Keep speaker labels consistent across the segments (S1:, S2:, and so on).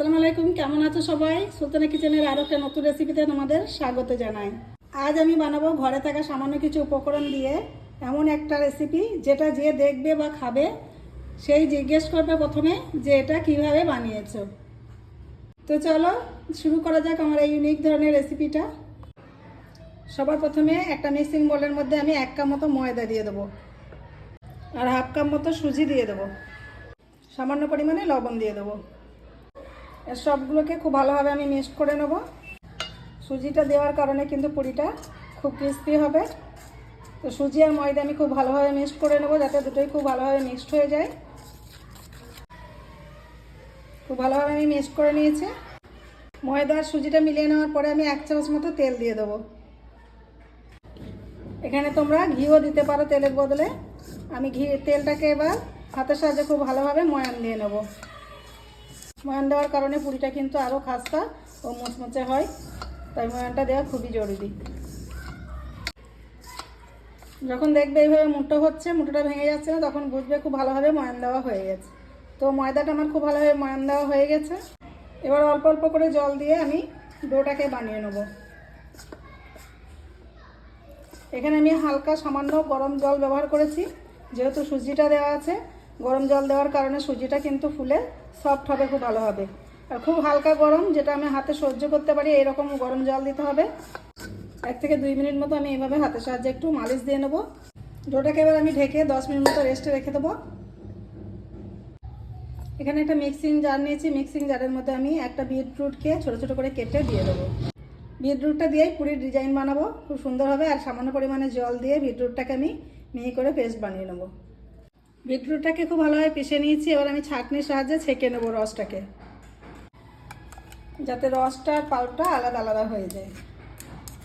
S1: আসসালামু আলাইকুম, কেমন আছো সবাই? সুলতানা কিচেনের আরও একটা নতুন রেসিপিতে তোমাদের স্বাগত জানাই। আজ আমি বানাবো ঘরে থাকা সামান্য কিছু উপকরণ দিয়ে এমন একটা রেসিপি যেটা যে দেখবে বা খাবে, সেই জিজ্ঞেস করবে প্রথমে যে এটা কীভাবে বানিয়েছো। তো চলো, শুরু করা যাক আমার এই ইউনিক ধরনের রেসিপিটা সবার প্রথমে একটা মিক্সিং বোলের মধ্যে আমি এক কাপ মতো ময়দা দিয়ে দেবো আর হাফ কাপ মতো সুজি দিয়ে দেবো। সামান্য পরিমাণে লবণ দিয়ে দেবো। সবগুলোকে খুব ভালোভাবে আমি মিক্সড করে নেব। সুজিটা দেওয়ার কারণে কিন্তু পুরিটা খুব ক্রিস্পি হবে। তো সুজি আর ময়দা আমি খুব ভালোভাবে মিক্সড করে নেব যাতে দুটোই খুব ভালোভাবে মিক্সড হয়ে যায়। খুব ভালোভাবে আমি মিক্সড করে নিয়েছি। ময়দা আর সুজিটা মিলিয়ে নেওয়ার পরে আমি এক চামচ মতো তেল দিয়ে দেবো। এখানে তোমরা ঘিও দিতে পারো তেলের বদলে। আমি ঘি, তেলটাকে এবার হাতের সাহায্যে খুব ভালোভাবে ময়ান দিয়ে নেব। ময়ান দেওয়ার কারণে পুরিটা কিন্তু আরও খাস্তা ও মুচমুচে হয়। তাই ময়ানটা দেওয়া খুবই জরুরি। যখন দেখবে এইভাবে মুটো হচ্ছে মুটোটা ভেঙে যাচ্ছে না, তখন বুঝবে খুব ভালোভাবে ময়ান দেওয়া হয়ে গেছে। তো ময়দাটা আমার খুব ভালোভাবে ময়ান দেওয়া হয়ে গেছে। এবার অল্প অল্প করে জল দিয়ে আমি ডোটাকে বানিয়ে নেব। এখানে আমি হালকা সামান্য গরম জল ব্যবহার করেছি। যেহেতু সুজিটা দেওয়া আছে, গরম জল দেওয়ার কারণে সুজিটা কিন্তু ফুলে সফট হবে, খুব ভালো হবে। আর খুব হালকা গরম, যেটা আমি হাতে সহ্য করতে পারি এরকম গরম জল দিতে হবে। এক থেকে দুই মিনিট মতো আমি এইভাবে হাতের সাহায্যে একটু মালিশ দিয়ে নেব। ডোটাকে এবার আমি ঢেকে দশ মিনিট মতো রেস্টে রেখে দেবো। এখানে একটা মিক্সিং জার নিয়েছি। মিক্সিং জারের মধ্যে আমি একটা বিটরুটকে ছোটো ছোটো করে কেটে দিয়ে দেবো। বিটরুটটা দিয়েই পুরীর ডিজাইন বানাবো। খুব সুন্দর হবে। আর সামান্য পরিমাণে জল দিয়ে বিটরুটটাকে আমি মিহি করে পেস্ট বানিয়ে নেব। বিটরুটটাকে খুব ভালোভাবে পিষে নিয়েছি, এবার আমি ছাঁকনির সাহায্যে ছেঁকে নেব রসটাকে। যাতে রসটা আর পাল্পটা আলাদা আলাদা হয়ে যায়।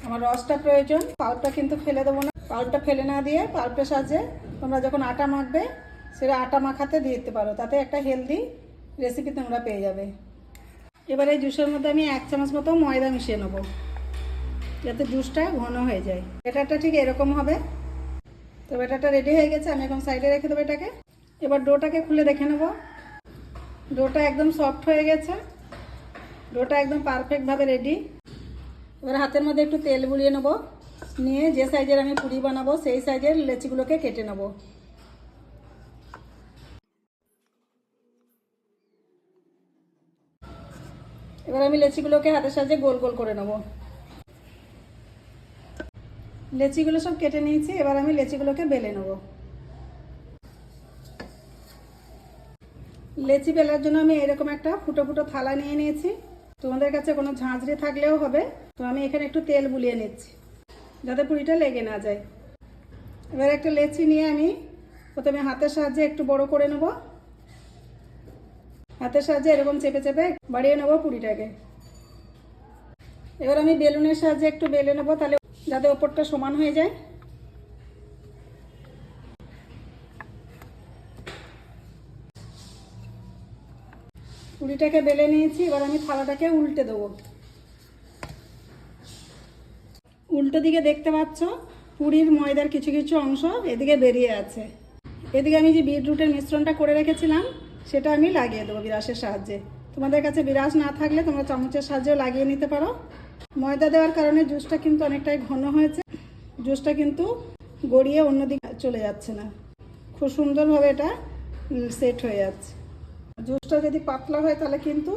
S1: আমার রসটা প্রয়োজন, পাল্পটা কিন্তু ফেলে দেবো না। পাল্পটা ফেলে না দিয়ে পাল্পের সাহায্যে তোমরা যখন আটা মাখবে, সেটা আটা মাখাতে দিয়ে দিতে পারো। তাতে একটা হেলদি রেসিপি তোমরা পেয়ে যাবে। এবার এই জুসের মধ্যে আমি এক চামচ মতো ময়দা মিশিয়ে নেব, যাতে জুসটা ঘন হয়ে যায়। ব্যাটারটা ঠিক এরকম হবে। তো ব্যাটারটা রেডি হয়ে গেছে, আমি এখন সাইডে রেখে দেবো এটাকে। এবার ডোটাকে খুলে দেখে নেব। ডোটা একদম সফট হয়ে গেছে। ডোটা একদম পারফেক্টভাবে রেডি এবার হাতের মধ্যে একটু তেল বুলিয়ে নেব। নিয়ে যে সাইজের আমি পুরি বানাবো, সেই সাইজের লেচিগুলোকে কেটে নেব। এবার আমি লেচিগুলোকে হাতের সাহায্যে গোল গোল করে নেব। লেচিগুলো সব কেটে নিয়েছি, এবার আমি লেচিগুলোকে বেলে নেব। লেচি বেলার জন্য আমি এরকম একটা ফুটো ফুটো থালা নিয়ে নিয়েছি। তোমাদের কাছে কোনো ঝাঁঝরি থাকলেও হবে, তো আমি এখানে একটু তেল বুলিয়ে নিচ্ছি, যাতে পুরিটা লেগে না যায়। এবার একটা লেচি নিয়ে আমি প্রথমে হাতের সাহায্যে একটু বড় করে নেব। হাতের সাহায্যে এরকম চেপে চেপে বাড়িয়ে নেব পুরিটাকে। এবার আমি বেলুনের সাহায্যে একটু বেলে নেব, তাহলে যাতে ওপরটা সমান হয়ে যায়। পুরিটাকে বেলে নিয়েছি, এবার আমি থালাটাকে উল্টে দেবো। উল্টো দিকে দেখতে পাচ্ছ, পুরীর ময়দার কিছু কিছু অংশ এদিকে বেরিয়ে আছে। এদিকে আমি যে বিটরুটের মিশ্রণটা করে রেখেছিলাম, সেটা আমি লাগিয়ে দেবো বিরাসের সাহায্যে। তোমাদের কাছে বিরাস না থাকলে তোমরা চামচের সাহায্যেও লাগিয়ে নিতে পারো। ময়দা দেওয়ার কারণে জুসটা কিন্তু অনেকটাই ঘন হয়েছে। জুসটা কিন্তু গড়িয়ে অন্যদিকে চলে যাচ্ছে না। খুব সুন্দরভাবে এটা সেট হয়ে যাচ্ছে। জুসটা যদি পাতলা হয় তাহলে কিন্তু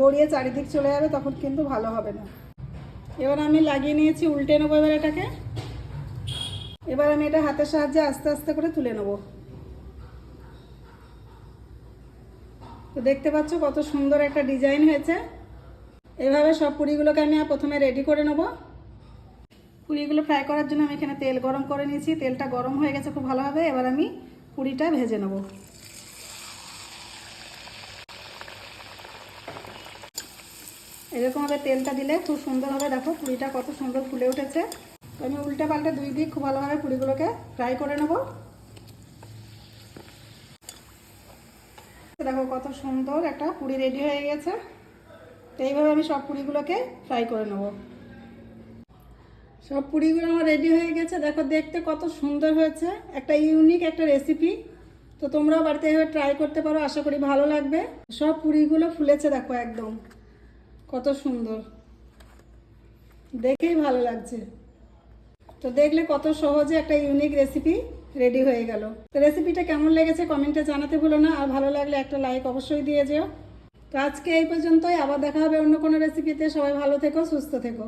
S1: গড়িয়ে চারিদিক চলে যাবে, তখন কিন্তু ভালো হবে না। এবার আমি লাগিয়ে নিয়েছি উল্টে নেব এবার এটাকে। এবার আমি এটা হাতের সাহায্যে আস্তে আস্তে করে তুলে নেব। তো দেখতে পাচ্ছ কত সুন্দর একটা ডিজাইন হয়েছে। এভাবে সব পুরিগুলোকে আমি প্রথমে রেডি করে নেব। পুরিগুলো ফ্রাই করার জন্য আমি এখানে তেল গরম করে নিয়েছি। তেলটা গরম হয়ে গেছে খুব ভালোভাবে। এবার আমি পুরিটা ভেজে নেব। এরকমভাবে তেলটা দিলে খুব সুন্দরভাবে দেখো পুরিটা কত সুন্দর ফুলে উঠেছে। তো আমি উল্টে পাল্টে দুই দিক খুব ভালোভাবে পুরিগুলোকে ফ্রাই করে নেব। দেখো কত সুন্দর একটা পুরি রেডি হয়ে গেছে। তো এইভাবে আমি সব পুরিগুলোকে ফ্রাই করে নেব। সব পুরিগুলো আমার রেডি হয়ে গেছে। দেখো, দেখতে কত সুন্দর হয়েছে। একটা ইউনিক একটা রেসিপি তো তোমরাও বাড়িতে এভাবে ট্রাই করতে পারো, আশা করি ভালো লাগবে। সব পুরিগুলো ফুলেছে, দেখো একদম। কত সুন্দর। দেখেই ভালো লাগছে। তো দেখলে কত সহজে একটা ইউনিক রেসিপি রেডি হয়ে গেল। তো রেসিপিটা কেমন লেগেছে কমেন্টে জানাতে ভুলো না। আর ভালো লাগলে একটা লাইক অবশ্যই দিয়ে যেও। তো আজকে এই পর্যন্তই, আবার দেখা হবে অন্য কোনো রেসিপিতে সবাই ভালো থেকো, সুস্থ থেকো।